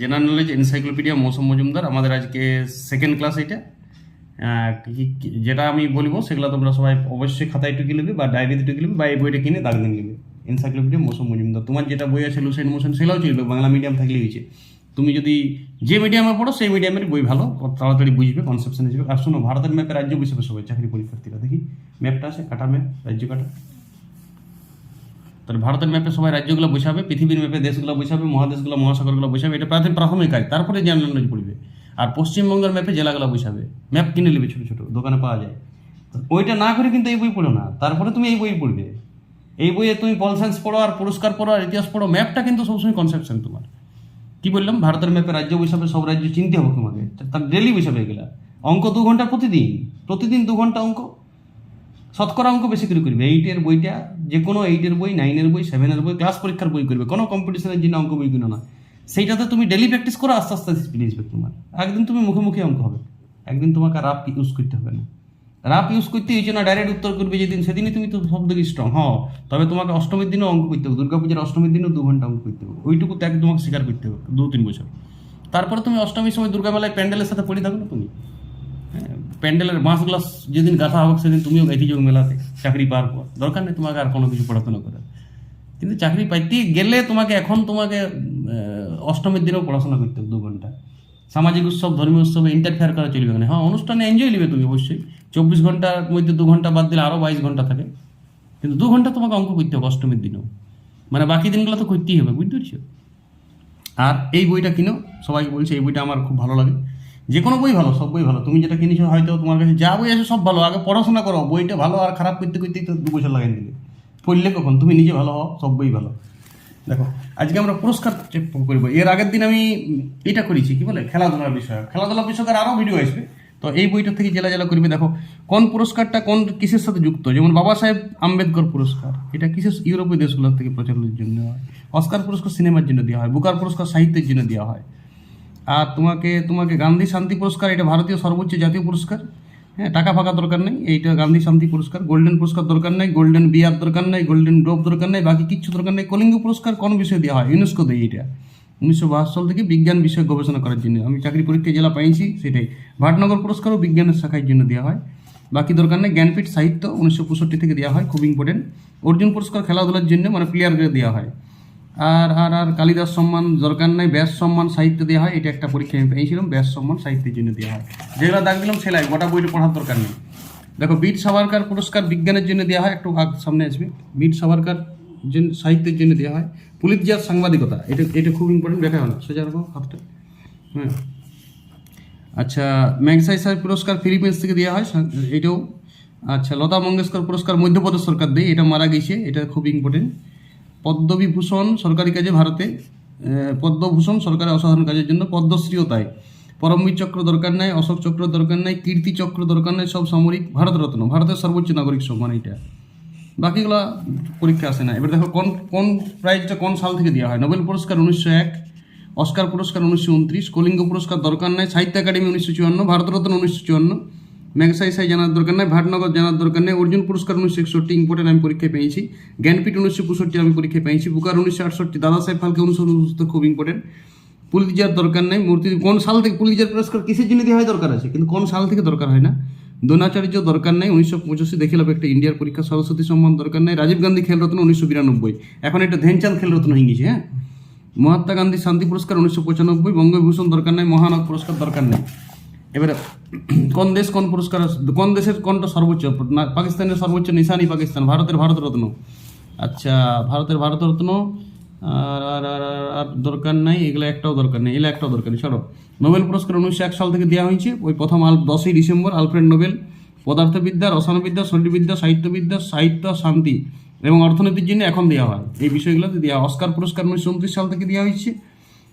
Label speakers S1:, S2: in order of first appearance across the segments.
S1: General knowledge encyclopedia মৌসুম মজুমদার, আমাদের আজকে সেকেন্ড ক্লাস এটা যেটা আমি বলব, সেগুলো তোমরা সবাই অবশ্যই খাতায় টুকি নেবে বা ডায়েরিতে টুকি নেবে বা এই বইটা কিনে দাগ দিয়ে নেবে এনসাইক্লোপিডিয়া মৌসুম মজুমদার। তোমার যেটা বই আছে লুসেন মোশন সেগুলোও চলবে, বাংলা মিডিয়াম থাকলে হয়েছে। তুমি যদি যে মিডিয়ামে পড়ো, সেই মিডিয়ামের বই ভালো তাড়াতাড়ি বুঝবে কনসেপশন হিসেবে আর শোনো, ভারতের ম্যাপে রাজ্য বসবে সবাই চাকরি পরীক্ষার্থীরা। দেখি ম্যাপটা আছে, কাটা ম্যাপ রাজ্য কাটা। তাহলে ভারতের ম্যাপে সবাই রাজ্যগুলো বসাবে, পৃথিবীর ম্যাপে দেশগুলো বসাবে, মহাদেশগুলো, মহাসাগরগুলো বসাবে, এটা প্রাথমিক প্রাথমিক কাজ। তারপরে জেনারেল নলেজ পড়বে আর পশ্চিমবঙ্গের ম্যাপে জেলাগুলো বসাবে। ম্যাপ কিনে নেবে ছোটো ছোটো, দোকানে পাওয়া যায়। ওইটা না করে কিন্তু এই বই পড়ো না। তারপরে তুমি এই বই পড়বে। এই বইয়ে তুমি পল সায়েন্স পড়ো আর পুরস্কার পড়ো আর ইতিহাস পড়ো। ম্যাপটা কিন্তু সবসময় কনসেপশন তোমার। কি বললাম? ভারতের ম্যাপে রাজ্য বসাবে, সব রাজ্য চিনতে হবে তোমাকে। তার ডেলি বসাবে এগুলা। অঙ্ক দু ঘণ্টা প্রতিদিন। প্রতিদিন দু ঘণ্টা অঙ্ক। শতকরা অঙ্ক বেশি করে করবে এইটের বইটা যে কোনো এইটের বই নাইনের বই সেভেনের বই ক্লাস পরীক্ষার বই করবে, কোনো কম্পিটিশনের জন্য অঙ্ক বই কিনো না। সেইটাতে তুমি ডেলি প্র্যাকটিস করো, আস্তে আস্তে স্পিড আসবে তোমার। একদিন তুমি মুখে মুখে অঙ্ক হবে, একদিন তোমাকে রাফ ইউজ করতে হবে না। রাফ ইউজ করতে এই জন্য ডাইরেক্ট উত্তর করবে যেদিন, সেদিনই তুমি তো সব দিকে স্ট্রং হ্যাঁ তবে তোমাকে অষ্টমীর দিনও অঙ্ক করতে হবে, দুর্গাপূজার অষ্টমীর দিনও দু ঘণ্টা অঙ্ক করতে হবে। ওইটুকু ত্যাগ তোমাকে স্বীকার করতে হবে দু তিন বছর। তারপরে তুমি অষ্টমীর সময় দুর্গা মেলায় প্যান্ডেলের সাথে পড়ে থাকো না তুমি? প্যান্ডেলের বাঁশগুলো যেদিন গাঁথা হবে সেদিন তুমিও গাইতে মেলাতে, চাকরি পাওয়ার পর। দরকার নেই তোমাকে আর কোনো কিছু পড়াশোনা করার। কিন্তু চাকরি পাইতে গেলে তোমাকে এখন তোমাকে অষ্টমীর দিনেও পড়াশোনা করতে হবে দু ঘণ্টা। সামাজিক উৎসব, ধর্মীয় উৎসবে ইন্টারফেয়ার করা চলবে না। হ্যাঁ অনুষ্ঠানে এনজয় নেবে তুমি অবশ্যই। চব্বিশ ঘণ্টার মধ্যে দু ঘণ্টা বাদ দিলে আরও বাইশ ঘণ্টা থাকে। কিন্তু দু ঘণ্টা তোমাকে অঙ্ক করতে হবে অষ্টমীর দিনেও। মানে বাকি দিনগুলো তো করতেই হবে, বুঝতে পারছ? আর এই বইটা কিনো সবাই বলছে, এই বইটা আমার খুব ভালো লাগে। যে কোনো বই ভালো, সব বই ভালো। তুমি যেটা কিনেছো হয়তো তোমার কাছে যা বই আছে সব ভালো। আগে পড়াশোনা করো, বইটা ভালো আর খারাপ করতে করতেই তো দু বছর লাগাই দিলে। পড়লে কখন? তুমি নিজে ভালো হও, সব বই ভালো। দেখো, আজকে আমরা পুরস্কার করব। এর আগের দিন আমি এটা করেছি, কি বলে? খেলাধুলার বিষয় খেলাধুলার বিষয়কার আরও ভিডিও আসবে। তো এই বইটা থেকে জেলা জেলা করবে দেখো, কোন পুরস্কারটা কোন কিসের সাথে যুক্ত? যেমন বাবা সাহেব আম্বেদকর পুরস্কার। এটা কিসের ইউরোপীয় দেশগুলোর থেকে প্রচলনের জন্য হয়? অস্কার পুরস্কার সিনেমার জন্য দেওয়া হয়, বুকার পুরস্কার সাহিত্যের জন্য দেওয়া হয়। আর তোমাকে তোমাকে গান্ধী শান্তি পুরস্কার, এটা ভারতীয় সর্বোচ্চ জাতীয় পুরস্কার। হ্যাঁ টাকা ফাঁকা দরকার নেই, এইটা গান্ধী শান্তি পুরস্কার। গোল্ডেন পুরস্কার দরকার নেই, গোল্ডেন বিয়ার দরকার নেই, গোল্ডেন গ্লোব দরকার নেই, বাকি কিচ্ছু দরকার নেই। কলিঙ্গ পুরস্কার কোন বিষয়ে দেওয়া হয়? ইউনেস্কো দেয় এটা। উনিশশো বাহাত্তর সাল থেকে বিজ্ঞান বিষয়ে গবেষণা করার জন্য। আমি চাকরি পরীক্ষায় জেলা পাইছি, সেটাই। ভাটনগর পুরস্কারও বিজ্ঞানের শাখার জন্য দেওয়া হয়। বাকি দরকার নেই, জ্ঞানপীঠ সাহিত্য উনিশশো পঁয়ষট্টি থেকে দেওয়া হয়, খুব ইম্পর্টেন্ট অর্জুন পুরস্কার খেলাধুলার জন্য মানে প্লেয়ারকে দেওয়া হয়। আর আর আর কালিদাস সম্মান দরকার নাই, ব্যাস সম্মান সাহিত্য দেওয়া হয়, এটা একটা পরীক্ষা আমি পেয়েছিলাম, ব্যাস সম্মান সাহিত্যের জন্য দেওয়া হয়। যেগুলো দাগ দিলাম, সেলাই, গোটা বইটা পড়ার দরকার নেই। দেখো, বীর সাভারকার পুরস্কার বিজ্ঞানের জন্য দেওয়া হয়, একটু আগ সামনে আসবে। বীর সাভারকার জন্য সাহিত্যের জন্য দেওয়া হয়। পুলিৎজার সাংবাদিকতা, এটা এটা খুব ইম্পর্টেন্ট দেখা হলো। সোজা রাখো হ্যাঁ। আচ্ছা ম্যাগসাই সাহেব পুরস্কার ফিলিপিন্স থেকে দেওয়া হয় এটাও। আচ্ছা লতা মঙ্গেশকর পুরস্কার মধ্যপ্রদেশ সরকার দেয়, এটা মারা গেছে, এটা খুব ইম্পর্টেন্ট পদ্মবিভূষণ সরকারি কাজে ভারতে পদ্মভূষণ সরকারের অসাধারণ কাজের জন্য পদ্মশ্রীও তাই পরমবীর চক্র দরকার নাই, অশোক চক্র দরকার নাই, কীর্তি চক্র দরকার নাই, সব সামরিক ভারতরত্ন, ভারতের সর্বোচ্চ নাগরিক সম্মান এটা বাকিগুলা পরীক্ষা আসে না। এবার দেখো কোন কোন প্রাইজটা কোন সাল থেকে দেওয়া হয়? নোবেল পুরস্কার উনিশশো এক, অস্কার পুরস্কার উনিশশো উনত্রিশ, কলিঙ্গ পুরস্কার দরকার নাই, সাহিত্য একাডেমি উনিশশো চুয়ান্ন, ভারতরত্ন উনিশশো চুয়ান্ন ম্যাগসাই সাই জানার দরকার নাই, ভাটনগর জানার দরকার নেই। অর্জুন পুরস্কার উনিশশো একষট্টি ইম্পর্টেন্ট আমি পরীক্ষায় পেয়েছি। জ্ঞানপীঠ উনিশশো পঁয়ষট্টি আমি পরীক্ষায় পেয়েছি। বুকার উনিশশো আটষট্টি, দাদা সাহেব ফালকে উনিশশো উনসত্তর খুব ইম্পর্টেন্ট পুলিজার দরকার নেই, মূর্তি কোন সাল থেকে পুলিজার পুরস্কার, কিসের জন্য দেওয়া হয় দরকার আছে? কিন্তু কোন সাল থেকে দরকার হয় না। দ্রোণাচার্য দরকার নেই, উনিশশো পঁচাশি দেখিলাম একটা ইন্ডিয়ার পরীক্ষা। সরস্বতী সম্মান দরকার নেই। রাজীব গান্ধী খেলরত্ন উনিশশো বিরানব্বই। এখন এটা ধ্যানচাঁদ খেলরত্ন হয়ে গেছে হ্যাঁ? মহাত্মা গান্ধী শান্তি পুরস্কার উনিশশো পঁচানব্বই। বঙ্গভূষণ দরকার নেই মহানক পুরস্কার দরকার নেই। এবারে, কোন দেশ কোন পুরস্কার, কোন দেশের কোনটা সর্বোচ্চ? পাকিস্তানের সর্বোচ্চ নিশানি পাকিস্তান, ভারতের ভারতরত্ন। আচ্ছা ভারতের ভারতরত্ন, আর আর আর দরকার নাই, এগুলো একটাও দরকার নেই, এগুলো একটাও দরকার নেই ছাড়ো নোবেল পুরস্কার উনিশশো এক সাল থেকে দেওয়া হয়েছে, ওই প্রথম আল, দশই ডিসেম্বর, আলফ্রেড নোবেল। পদার্থবিদ্যা, রসায়নবিদ্যা শরীরবিদ্যা সাহিত্যবিদ্যা, সাহিত্য, শান্তি এবং অর্থনীতির জন্য এখন দেওয়া হয়। এই বিষয়গুলোতে দেওয়া অস্কার পুরস্কার উনিশশো উনত্রিশ সাল থেকে দেওয়া হয়েছে।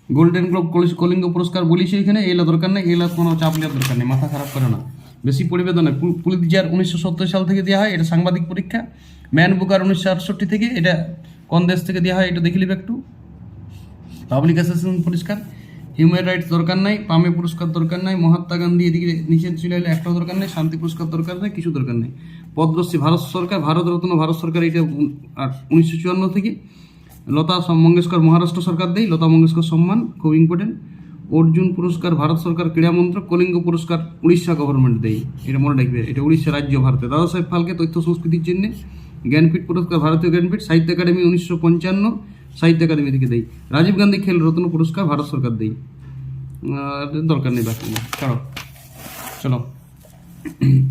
S1: গোল্ডেন গ্লোব কলিঙ্গ পুরস্কার বলিছে এখানে, এলা দরকার নেই, এলা কোনো চাপ নেওয়ার দরকার নেই, মাথা খারাপ করে না। বেশি পরিবেদনে পুলিজার উনিশশো সত্তর সাল থেকে দেওয়া হয়, এটা সাংবাদিক পরীক্ষা। ম্যান বুকার উনিশশো আটষট্টি থেকে এটা কোন দেশ থেকে দেওয়া হয়, এটা দেখে নিবে একটু। পাবলিক অ্যাসোসিয়েশন পুরস্কার হিউম্যান রাইটস দরকার নাই পামে পুরস্কার দরকার নাই, মহাত্মা গান্ধী এদিকে চলে এলে একটাও দরকার নেই, শান্তি পুরস্কার দরকার নেই, কিছু দরকার নেই। পদ্মশ্রী, ভারত সরকার, ভারত রত্ন, ভারত সরকার, এটা উনিশশো চুয়ান্ন থেকে। লতা মঙ্গেশকর মহারাষ্ট্র সরকার দেয় লতা মঙ্গেশকর সম্মান, খুব ইম্পর্টেন্ট অর্জুন পুরস্কার, ভারত সরকার ক্রীড়া মন্ত্রক, কলিঙ্গ পুরস্কার, উড়িষ্যা গভর্নমেন্ট দেয় এটা মনে রাখবে, এটা উড়িষ্যা রাজ্য ভারতে। দাদা সাহেব ফালকে তথ্য সংস্কৃতির জন্য জ্ঞানপীঠ পুরস্কার, ভারতীয় জ্ঞানপীঠ, সাহিত্য একাডেমি উনিশশো পঞ্চান্ন, সাহিত্য একাডেমি থেকে দেয় রাজীব গান্ধী খেল রত্ন পুরস্কার, ভারত সরকার দেয় দরকার নেই বাকি। ছাড়ো চলো।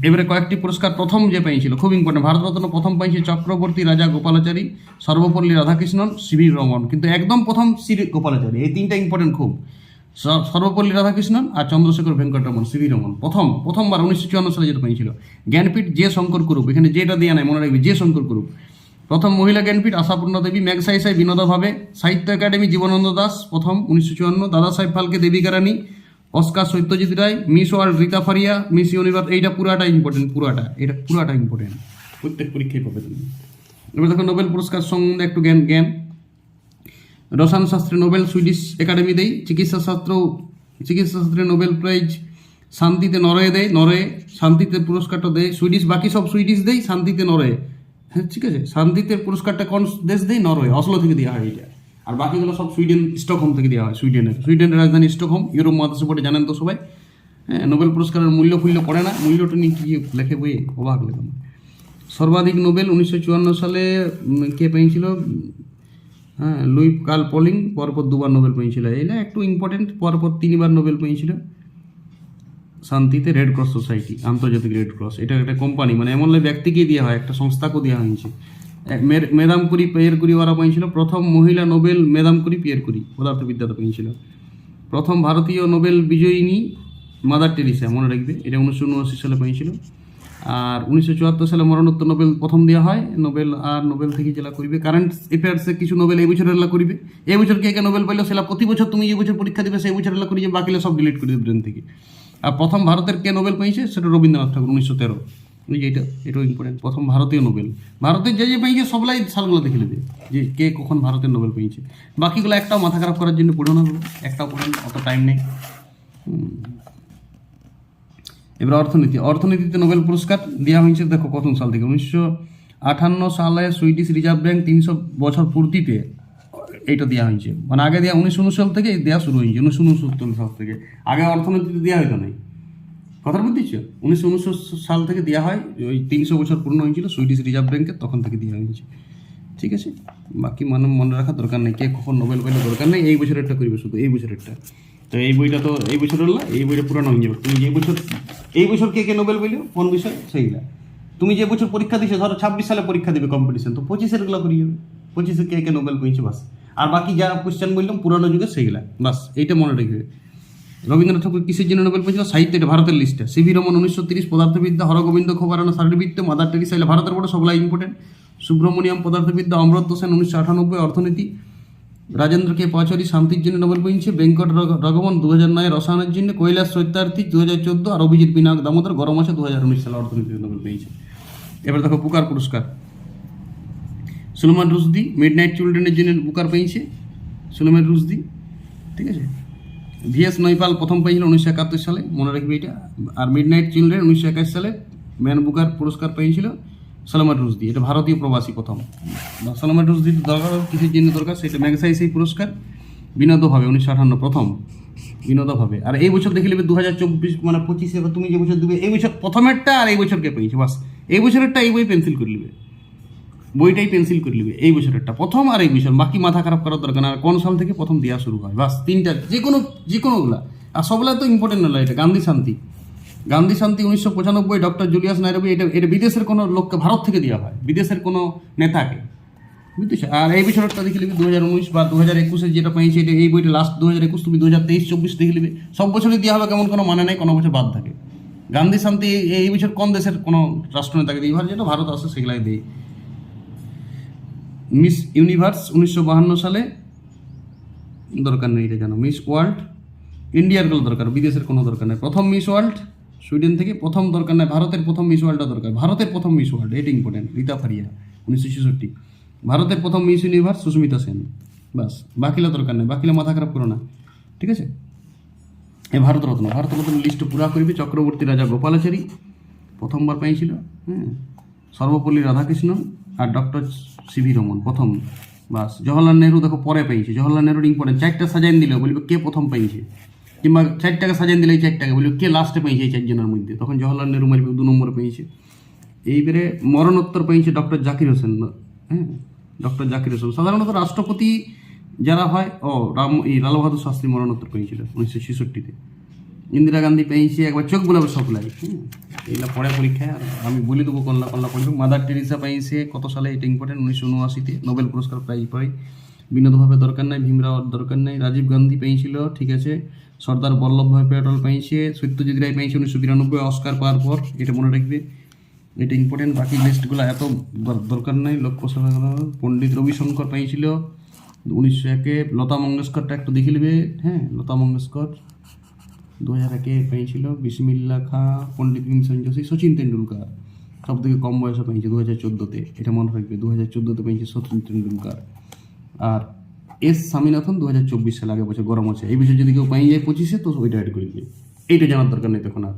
S1: এবারে কয়েকটি পুরস্কার প্রথম যে পেয়েছিল খুব ইম্পর্টেন্ট ভারতরত্ন প্রথম পেয়েছে চক্রবর্তী রাজা গোপালাচারী, সর্বপল্লী রাধাকৃষ্ণন সিভি রমন। কিন্তু একদম প্রথম শ্রী গোপালাচারী, এই তিনটা ইম্পর্টেন্ট খুব। সর্বপল্লী রাধাকৃষ্ণন আর চন্দ্রশেখর ভেঙ্কটরমন সিভি রমন। প্রথম, প্রথমবার উনিশশো চুয়ান্ন সালে যেটা পেয়েছিল জ্ঞানপীঠ যে শঙ্কর কুরুপ, এখানে যেটা দেওয়া নাই, মনে রাখবি যে শঙ্কর কুরুপ। প্রথম মহিলা জ্ঞানপীঠ আশাপূর্ণ দেবী ম্যাগসাই সাই বিনোদা ভাবে, সাহিত্য একাডেমি জীবনানন্দ দাস, প্রথম উনিশশো চুয়ান্ন, Dada Saheb Phalke Devika Rani Oscar Satyajit Ray Miss World Reita Faria Miss Universe এইটা পুরাটা ইম্পর্টেন্ট পুরাটা এটা পুরাটা ইম্পর্টেন্ট প্রত্যেক পরীক্ষায় পাবে তুমি। এবার দেখো নোবেল পুরস্কার সম্বন্ধে একটু জ্ঞান জ্ঞান। রসায়ন শাস্ত্রে নোবেল সুইডিশ একাডেমি দেয় চিকিৎসা শাস্ত্র চিকিৎসা শাস্ত্রে নোবেল প্রাইজ শান্তিতে নরওয়ে দেয় নরওয়ে শান্তিতে পুরস্কারটা দেয় সুইডিশ বাকি সব সুইডিশ দেয় শান্তিতে নরওয়ে হ্যাঁ ঠিক আছে? শান্তিতে পুরস্কারটা কোন দেশ দেয় নরওয়ে অসলো থেকে দেওয়া হয় এটা আর বাকিগুলো সব সুইডেন, স্টকহোম থেকে দেওয়া হয়, সুইডেনের। সুইডেনের রাজধানী স্টকহোম, ইউরোপ মহাদেশে পড়ে জানেন তো সবাই? হ্যাঁ নোবেল পুরস্কারের মূল্য ফুল্য পড়ে না। মূল্যটা নিয়ে কি লেখে বইয়ে? অবাক লেখা সর্বাধিক নোবেল উনিশশো চুয়ান্ন সালে কে পেয়েছিল? হ্যাঁ লুই কাল পলিং, পরপর দুবার নোবেল পেয়েছিল। এটা একটু ইম্পর্টেন্ট পরপর তিনবার নোবেল পেয়েছিল। শান্তিতে রেড ক্রস সোসাইটি আন্তর্জাতিক রেড ক্রস এটা একটা কোম্পানি মানে এমন নয় ব্যক্তিকে দেওয়া হয়, একটা সংস্থাকেও দেওয়া হয়েছে। মেদাম কুরি পেয়ের কুরি ওরা পেয়েছিল প্রথম মহিলা Nobel Madame Curie Pierre Curie পদার্থবিদ্যাতে পেয়েছিল প্রথম ভারতীয় নোবেল বিজয়িনী মাদার টেরিসা, মনে রাখবে, এটা উনিশশো উনআশি সালে পেয়েছিল আর উনিশশো চুয়াত্তর সালে মরণোত্তর নোবেল প্রথম দেওয়া হয়। নোবেল, আর নোবেল থেকে জেলা করিবে, কারেন্ট অ্যাফেয়ার্সে কিছু নোবেল এই বছর এলা করিবে। এই বছর কে কে নোবেল পাইলো সেটা প্রতি বছর তুমি যে বছর পরীক্ষা দিবে, সেই বছর এলা করিবে, বাকিলে সব ডিলিট করে দেবে ব্রেন থেকে। আর প্রথম ভারতের কে নোবেল পেয়েছে সেটা রবীন্দ্রনাথ ঠাকুর, উনিশশো তেরো। ওই যে এটা, এটাও ইম্পর্টেন্ট প্রথম ভারতীয় নোবেল। ভারতের যে যে পেয়েছে, সবলাই সালগুলো দেখে নেবে যে কে কখন ভারতের নোবেল পেয়েছে। বাকিগুলো একটাও মাথা খারাপ করার জন্য পড়ো না একটাও পড়েন অত টাইম নেই। এবার অর্থনীতি। অর্থনীতিতে নোবেল পুরস্কার দেওয়া হয়েছে, দেখো কত সাল থেকে। উনিশশো আটান্ন সালে সুইডিশ রিজার্ভ ব্যাঙ্ক তিনশো বছর পূর্তিতে এইটা দেওয়া হয়েছে। মানে আগে দেওয়া উনিশশো উনষাট থেকে দেওয়া শুরু হয়েছে, উনিশশো উনসত্তর সাল থেকে। আগে অর্থনীতিতে দেওয়া হইতো নাই কথা বুঝতেছ উনিশশো সাল থেকে দেওয়া হয়, ওই তিনশো বছর পূর্ণ হয়েছিল সুইডিশ রিজার্ভ ব্যাংকে তখন থেকে দেওয়া হয়েছে। ঠিক আছে? বাকি মানে মনে রাখার দরকার নেই, কে কখন নোবেল পাইলে দরকার নেই, এই বছরেরটা করবে শুধু, এই বছরেরটা। তো এই বইটা তো এই বছরের না এই বইটা পুরানো হয়ে যাবে। তুমি যে বছর এই বছর কে কে নোবেল পেল কোন বিষয়? সেইগুলা। তুমি যে বছর পরীক্ষা দিছো, ধরো ছাব্বিশ সালে পরীক্ষা দেবে কম্পিটিশন তো পঁচিশেরগুলো করিয়ে যাবে পঁচিশে কে কে নোবেল পেয়েছে বাস। আর বাকি যা কোশ্চেন বললাম, পুরানো যুগে সেইগুলা। বাস, এইটা মনে রেখে। রবীন্দ্রনাথ ঠাকুর কিসের জন্য নোবেল পেয়েছিল? সাহিত্য এটা ভারতের লিস্টে সিভি রমন উনিশশো তিরিশ, পদার্থবিদ্যা, হরগোবিন্দ, খোবারানো শারীরবিদ্যা মাদার টেরিসা, এগুলো ভারতের বড় সবলাই ইম্পর্টেন্ট সুব্রমণিয়াম, পদার্থবিদ্যা, অমৃত সেন উনিশশো আটানব্বই, অর্থনীতি। রাজেন্দ্র কে পাচারি, শান্তির জন্য নোবেল পেয়েছে। বেঙ্কট রঘ- রঘুবন দু হাজার নয়, রসায়নের জন্য। কৈলাস সত্যার্থী দু হাজার চোদ্দ, আর অভিজিৎ বিনায়ক দামোদর, গরম আছে দু হাজার উনিশ সালে অর্থনীতিতে নোবেল পেয়েছে। এবার দেখো পুকার পুরস্কার। সুলমান রুশদি মিড নাইট চিলড্রেনের জন্য বুকার পেয়েছে। সুলেমান রুশদি, ঠিক আছে? ভিএস নৈপাল প্রথম পেয়েছিল উনিশশো একাত্তর সালে, মনে রাখবে এটা। আর মিড নাইট চিলড্রেন উনিশশো একাশ সালে ম্যান বুকার পুরস্কার পেয়েছিল সালামাত রুশদি। এটা ভারতীয় প্রবাসী প্রথম। বা সালামাত রুশদি দরকার কিসের জন্য দরকার, সেটা ম্যাগসাই সেই পুরস্কার। বিনোদভাবে উনিশশো আঠান্ন প্রথম। বিনোদভাবে। আর এই বছর দেখে নেবে দু হাজার চব্বিশ মানে পঁচিশে তুমি যে বছর দেবে, এই বছর প্রথমেরটা আর এই বছরকে পেয়েছে, বাস। এই বছরেরটা এই বই পেন্সিল করে নেবে। বইটাই পেন্সিল করে নেবে এই বছরেরটা। প্রথম আর এই বছর, বাকি মাথা খারাপ করার দরকার আর কোন সাল থেকে প্রথম দেওয়া শুরু হয়? বাস, তিনটা যে কোনো যে কোনোগুলা আর সবগুলা তো ইম্পর্টেন্ট নয়, এটা গান্ধী শান্তি। গান্ধী শান্তি উনিশশো পঁচানব্বই, ডক্টর জুলিয়াস নাইরবি, এটা এটা বিদেশের কোনো লোককে ভারত থেকে দেওয়া হয়, বিদেশের কোনো নেতাকে। বুঝতেছো? আর এই বছরটা দেখে নিবি দু হাজার উনিশ বা দু হাজার একুশে যেটা পেয়েছে এটা এই বইটা লাস্ট দু হাজার একুশ তুমি দু হাজার তেইশ, চব্বিশ দেখে নিবি সব বছরই দেওয়া হবে, কেমন কোনো মানে নেই, কোনো বছর বাদ থাকে। গান্ধী শান্তি এই- বছর কোন দেশের কোনো রাষ্ট্রনেতাকে দিই? যেটা ভারত আসে সেগুলাই দেয় মিস ইউনিভার্স উনিশশো সালে। দরকার নেই এটা জানো, মিস ওয়ার্ল্ড। ইন্ডিয়ারগুলো দরকার, বিদেশের কোনো দরকার নেই। প্রথম মিস ওয়ার্ল্ড, সুইডেন থেকে প্রথম দরকার নেই, ভারতের প্রথম মিস ওয়ার্ল্ডটা দরকার। ভারতের প্রথম মিস ওয়ার্ল্ড, এটা ইম্পর্টেন্ট রীতা ফারিয়া, উনিশশো ছেষট্টি। ভারতের প্রথম মিস ইউনিভার্স সুস্মিতা সেন বাস বাকিলা দরকার নেই বাকিলা মাথা খারাপ করো না, ঠিক আছে? এ ভারতরত্ন ভারতরত্ন লিস্ট পুরা করবে, চক্রবর্তী রাজা গোপালাচারী, প্রথমবার পেয়েছিল হ্যাঁ? সর্বপল্লী রাধাকৃষ্ণ আর ডক্টর সিভি রমন, প্রথম। বাস, জওহরলাল নেহরু দেখো পরে পেয়েছে। জওহরলাল নেহরুর ইম্পর্টেন্ট চারটা সাজাইন দিলে, বলবে কে প্রথম পেয়েছে? কিংবা চারটাকে সাজাইন দিলে এই চারটাকে, বলবে কে লাস্টে পেয়েছে এই চারজনের মধ্যে? তখন জওহরলাল নেহরু মারবে, দু নম্বরে পেয়েছে। এইবারে মরণোত্তর পেয়েছে ডক্টর জাকির হোসেন। হ্যাঁ ডক্টর জাকির হোসেন। সাধারণত রাষ্ট্রপতি যারা হয়, ও রাম, এই লাল বাহাদুর শাস্ত্রী মরণোত্তর পেয়েছিল উনিশশো ছেষট্টিতে। ইন্দিরা গান্ধী পেয়েছে, একবার চোখ বলে সপ্লাই হুম। এইগুলা পড়ে পরীক্ষায়, আর আমি বলে দেবো কল্লা কল্লা পড়বে। মাদার টেরিসা পেয়েছে, কত সালে এটা ইম্পর্টেন্ট উনিশশো উনআশিতে, নোবেল পুরস্কার প্রাইজ পাই বিনোদভাবে দরকার নাই ভীমরাওয়ার দরকার নাই। রাজীব গান্ধী পেয়েছিল, ঠিক আছে। সর্দার বল্লভভাই প্যাটেল পেয়েছে, সত্যজিৎ রায় পেয়েছে উনিশশো বিরানব্বই, অস্কার পাওয়ার পর, এটা মনে রাখবে। এটা ইম্পর্টেন্ট বাকি লিস্টগুলো এত দর- দরকার নাই। লক্ষ্য সভা পণ্ডিত রবিশঙ্কর পেয়েছিল, উনিশশো একে। লতা মঙ্গেশকরটা একটু দেখে নেবে হ্যাঁ লতা মঙ্গেশকর। দু হাজার একে পেয়েছিল বিসমিল্লা খা, পণ্ডিত ভীমসেন যোশী সচিন তেন্ডুলকার। সব থেকে কম বয়সে পেয়েছে দু হাজার চোদ্দোতে, এটা মনে রাখবে দু হাজার চোদ্দোতে পেয়েছে সচিন তেন্ডুলকার। আর এস স্বামীনাথন দু হাজার চব্বিশ সালে আগে বছর গরম আছে, এই বছর যদি কেউ পেয়ে যায় পঁচিশে, তো ওইটা অ্যাড করে দিবে। এইটা জানার দরকার নেই তখন আর।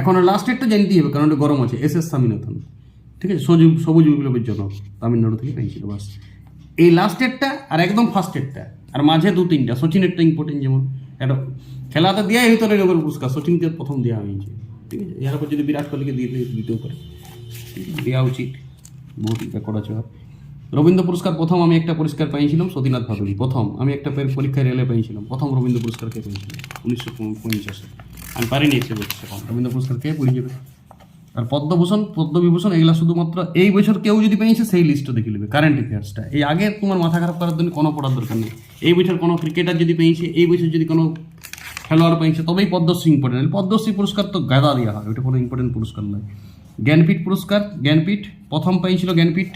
S1: এখন লাস্ট একটা জানতেই হবে, কারণ ওটা গরম আছে, এস এস স্বামীনাথন। ঠিক আছে? সবুজ সবুজ বিপ্লবের জনক, তামিলনাড়ু থেকে পেয়েছিল বাস। এই লাস্ট এরটা আর একদম ফার্স্ট এরটা আর মাঝে দু তিনটা সচিনেরটা ইম্পর্টেন্ট যেমন। একটা খেলাতে দেওয়াই হতো না নোবেল পুরস্কার সচিনকে প্রথম দেওয়া হয়েছে ঠিক আছে? এর উপর যদি বিরাট কোহলিকে দিয়ে দিতেও পারে। দেওয়া উচিত। বহুত রেকর্ড আছে। রবীন্দ্র পুরস্কার প্রথম আমি একটা পুরস্কার পেয়েছিলাম সতীনাথ ভাদুরী, প্রথম। আমি একটা পরীক্ষায় রেলে পেয়েছিলাম প্রথম রবীন্দ্র পুরস্কার কে পেয়েছিলাম উনিশশো পঞ্চাশে আমি পারিনি এসে বলছি রবীন্দ্র পুরস্কার কে পড়ে যাবে আর পদ্মভূষণ, পদ্মবিভূষণ, এগুলা শুধুমাত্র এই বছর কেউ যদি পেয়েছে, সেই লিস্টটা দেখে নেবে কারেন্ট অ্যাফেয়ার্সটা এই আগে তোমার মাথা খারাপ করার জন্য কোনো পড়ার দরকার নেই। এই বছর কোনো ক্রিকেটার যদি পেয়েছে, এই বছর যদি কোনো খেলোয়াড় পেয়েছে তবেই পদ্মশ্রী ইম্পর্টেন্ট পদ্মশ্রী পুরস্কার তো গাদা দেওয়া হয় ওটা কোনো ইম্পর্টেন্ট পুরস্কার নয়। জ্ঞানপীঠ পুরস্কার, জ্ঞানপীঠ, প্রথম পেয়েছিল জ্ঞানপীঠ,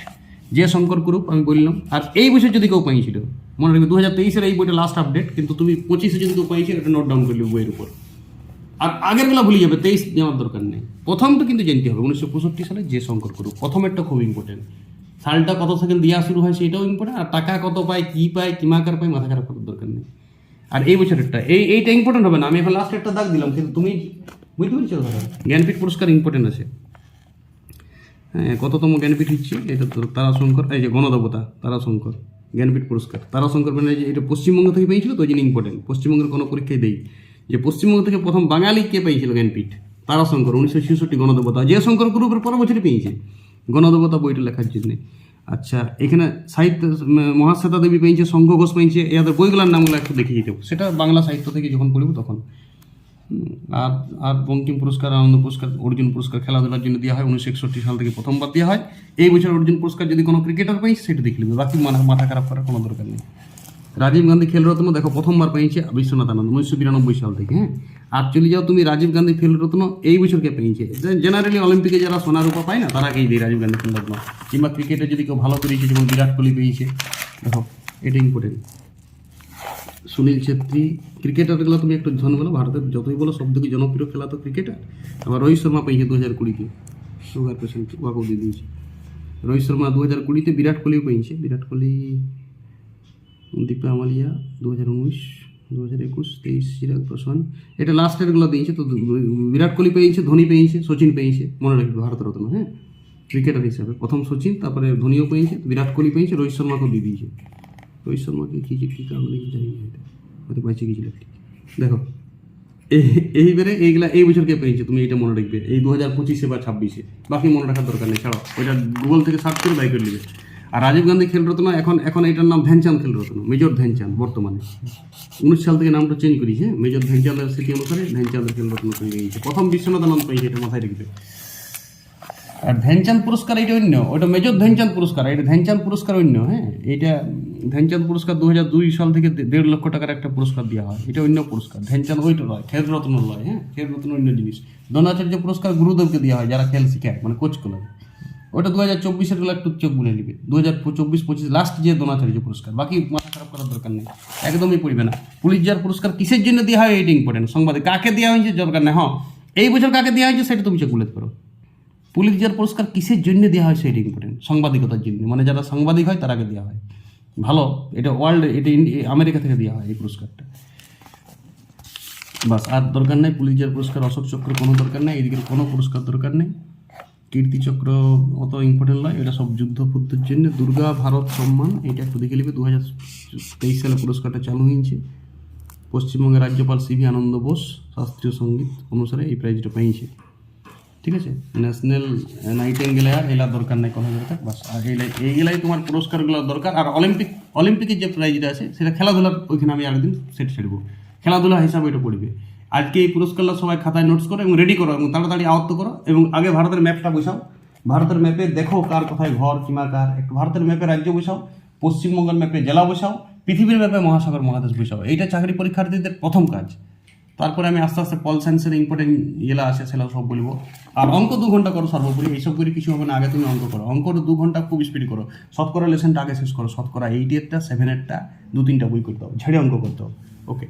S1: যে শঙ্কর গ্রুপ আমি বললাম। আর এই বছর যদি কেউ পেয়েছিল মনে রাখবে দু হাজার তেইশের এই বইটা লাস্ট আপডেট কিন্তু তুমি পঁচিশে যদি কেউ পেয়েছে এটা নোট ডাউন করলে বইয়ের উপর। আর আগের আগেরগুলো ভুলে যাবে, তেইশ নেওয়ার দরকার নেই। প্রথমটা কিন্তু জানতে হবে, উনিশশো পঁয়ষট্টি সালে যে শঙ্কর গ্রুপ প্রথমেরটা খুব ইম্পর্টেন্ট সালটা কত সেকেন্ড দেওয়া শুরু হয় সেটাও ইম্পর্টেন্ট আর টাকা কত পায়, কী পায় কিমাকার পায়, মাথা খারাপ করার দরকার নেই। আর এই বছরেরটা, এই এইটা ইম্পর্টেন্ট হবে না, আমি এখন লাস্ট একটা দাগ দিলাম, কিন্তু তুমি বুঝতে পেরেছ জ্ঞানপীঠ পুরস্কার ইম্পর্টেন্ট আছে। হ্যাঁ কততম জ্ঞানপীঠ হচ্ছে, এটা তো তারাশঙ্কর, এই যে গণদেবতা, তারাশঙ্কর, জ্ঞানপীঠ পুরস্কার। তারাশঙ্কর মানে যে এটা পশ্চিমবঙ্গ থেকে পেয়েছিল তো, ওই জন্য ইম্পর্টেন্ট পশ্চিমবঙ্গের কোনো পরীক্ষায় দেই যে পশ্চিমবঙ্গ থেকে প্রথম বাঙালি কে পেয়েছিল জ্ঞানপীঠ? তারাশঙ্কর, উনিশশো ছেষট্টি গণদেবতা। যে শঙ্কর গ্রুপের পর বছরই পেয়েছে। গণদেবতা বইটা লেখার জন্য। আচ্ছা এখানে সাহিত্য মহাশ্বেতা দেবী পেয়েছে, শঙ্খ ঘোষ পেয়েছে এদের বইগুলোর নামগুলো একটু দেখিয়ে হবে। সেটা বাংলা সাহিত্য থেকে যখন পড়ব তখন। আর আর বঙ্কিম পুরস্কার, আনন্দ পুরস্কার, অর্জুন পুরস্কার খেলাধুলার জন্য দেওয়া হয়, উনিশশো একষট্টি সাল থেকে প্রথমবার দেওয়া হয়। এই বছর অর্জুন পুরস্কার যদি কোনো ক্রিকেটার পেয়েছে সেটা দেখে নেবে। বাকি মাথা মাথা খারাপ করার কোনো দরকার নেই। রাজীব গান্ধী খেলরত্ন, দেখো, প্রথমবার পেয়েছে বিশ্বনাথ আনন্দ, উনিশশো বিরানব্বই সাল থেকে হ্যাঁ? আর চলে যাও তুমি রাজীব গান্ধী খেলরত্ন এই বছরকে পেয়েছে জেনারেলি অলিম্পিকে যারা সোনা রূপা পায় না তারাকেই দেয় রাজীব গান্ধী খেলরত্ন কিংবা ক্রিকেটে যদি কেউ ভালো করেছে যেমন বিরাট কোহলি পেয়েছে দেখো এটা ইম্পর্টেন্ট সুনীল ছেত্রী ক্রিকেটারগুলো তুমি একটু জন বলো ভারতের যতই বলো সব থেকে জনপ্রিয় খেলা তো ক্রিকেটার আবার রোহিত শর্মা পেয়েছে দু হাজার কুড়িতে সুগার পেশেন্ট ওয়াকও দিয়ে দিয়েছে রোহিত শর্মা দু হাজার কুড়িতে বিরাট কোহলিও পেয়েছে বিরাট কোহলি দীপা আমালিয়া দু হাজার উনিশ দু হাজার একুশ, তেইশ চিরাগ পাসওয়ান এটা লাস্টেরগুলো দিয়েছে তো বিরাট কোহলি পেয়েছে, ধোনি পেয়েছে, সচিন পেয়েছে, মনে রাখবে ভারত রত্ন হ্যাঁ? ক্রিকেটার হিসাবে। প্রথম সচিন, তারপরে ধোনিও পেয়েছে, বিরাট কোহলি পেয়েছে, রোহিত শর্মাকেও দিয়ে দিয়েছে। রোহিত শর্মাকে কী যে কী কারণে জানি না এটা। হয়তো বাইচে গিয়েছিল দেখো এই- এইবারে এইগুলা, এই বছর কে পেয়েছে, তুমি এটা মনে রাখবে? এই দু হাজার পঁচিশে বা ছাব্বিশে। বাকি মনে রাখার দরকার নেই, ছাড়ো। ওইটা গুগল থেকে সার্চ করে বাই করে নেবে আর রাজীব গান্ধী খেলরত্ন এখন এখন এটার নাম ধ্যানচাঁদ খেলরত্ন মেজর ধ্যানচাঁদ বর্তমানে। উনিশ সাল থেকে নামটা চেঞ্জ করেছে, মেজর ধ্যানচাঁদের স্মৃতি অনুসারে ধ্যানচাঁদের খেলরত্ন হয়ে হয়েছে। প্রথম বিশ্বনাথ নাম পেয়েছে এটা মাথায় রাখবে আর ধ্যানচাঁদ পুরস্কার এটা অন্য, ওটা মেজর ধ্যানচাঁদ পুরস্কার, এটা ধ্যানচাঁদ পুরস্কার অন্য হ্যাঁ? এটা ধ্যানচাঁদ পুরস্কার দু দুই সাল থেকে দেড় লক্ষ টাকার একটা পুরস্কার দেওয়া হয়, এটা অন্য পুরস্কার। ধ্যানচাঁদ ওইটা নয় খেলরত্ন নয় হ্যাঁ? খেলরত্ন অন্য জিনিস। দ্রোণাচার্য পুরস্কার গুরুদেবকে দেওয়া হয় যারা খেল শিখায় মানে কোচ করে ওটা দু হাজার চব্বিশেরগুলো একটু চোখ বুলে নিবে। দু হাজার চব্বিশ, পঁচিশ লাস্ট যে দ্রোণাচার্য পুরস্কার, বাকি মাথা খারাপ করার দরকার নেই, একদমই পড়বে না। পুলিশ যার পুরস্কার কিসের জন্য দেওয়া হয় এটা ইম্পর্টেন্ট সংবাদে কাকে দেওয়া হয়েছে দরকার নেই হ্যাঁ এই বছর কাকে দেওয়া হয়েছে সেটা তুমি চোখ বুলাতে পারো পুলিৎজার পুরস্কার কিসের জন্য দেওয়া হয় সেটা ইম্পর্টেন্ট সাংবাদিকতার জন্য মানে যারা সাংবাদিক হয় তার আগে দেওয়া হয়। ভালো, এটা ওয়ার্ল্ড এটা আমেরিকা থেকে দেওয়া হয় এই পুরস্কারটা। বাস, আর দরকার নেই পুলিৎজার পুরস্কার, অশোক চক্র কোনো দরকার নেই এদিকে কোনো পুরস্কার দরকার নেই। কীর্তিচক্র অত ইম্পর্টেন্ট নয় এটা সব যুদ্ধ জন্য দুর্গা ভারত সম্মান এটা একটু দেখে নেবে দু হাজার তেইশ সালে পুরস্কারটা চালু হয়েছে পশ্চিমবঙ্গের রাজ্যপাল সিভি আনন্দ বোস শাস্ত্রীয় সংগীত অনুসারে এই প্রাইজটা পেয়েছে ঠিক আছে ন্যাশনাল নাইটেঙ্গেলার এলা দরকার নাই কোনো দরকার বাস আর এইগুলাই তোমার পুরস্কারগুলো দরকার আর অলিম্পিক অলিম্পিকের যে প্রাইজটা আছে সেটা খেলাধুলার ওইখানে আমি আরেকদিন সেট ছেড়বো খেলাধুলা হিসাবে এটা পড়বে আজকে এই পুরস্কারগুলো সবাই খাতায় নোটস করো এবং রেডি করো এবং তাড়াতাড়ি আয়ত্ত করো এবং আগে ভারতের ম্যাপটা বসাও। ভারতের ম্যাপে দেখো কার কোথায় ঘর কিমা কার। একটু ভারতের ম্যাপে রাজ্য বসাও, পশ্চিমবঙ্গের ম্যাপে জেলা বসাও, পৃথিবীর ম্যাপে মহাসাগর, মহাদেশ বসাও। এইটা চাকরি পরীক্ষার্থীদের প্রথম কাজ। তারপরে আমি আস্তে আস্তে পল সায়েন্সের ইম্পর্টেন্ট ইয়েলা আছে সেটা সব বলব। আর অঙ্ক দু ঘণ্টা করো সর্বোপরি, এইসব করে কিছু হবে না, আগে তুমি অঙ্ক করো। অঙ্ক দু ঘণ্টা খুব স্পিড করো। শতকরা লেসনটা আগে শেষ করো। শতকরা এইট এরটা সেভেন এরটা দু তিনটা বই করতে হবে। ঝেড়ে অঙ্ক করতে হবে। ওকে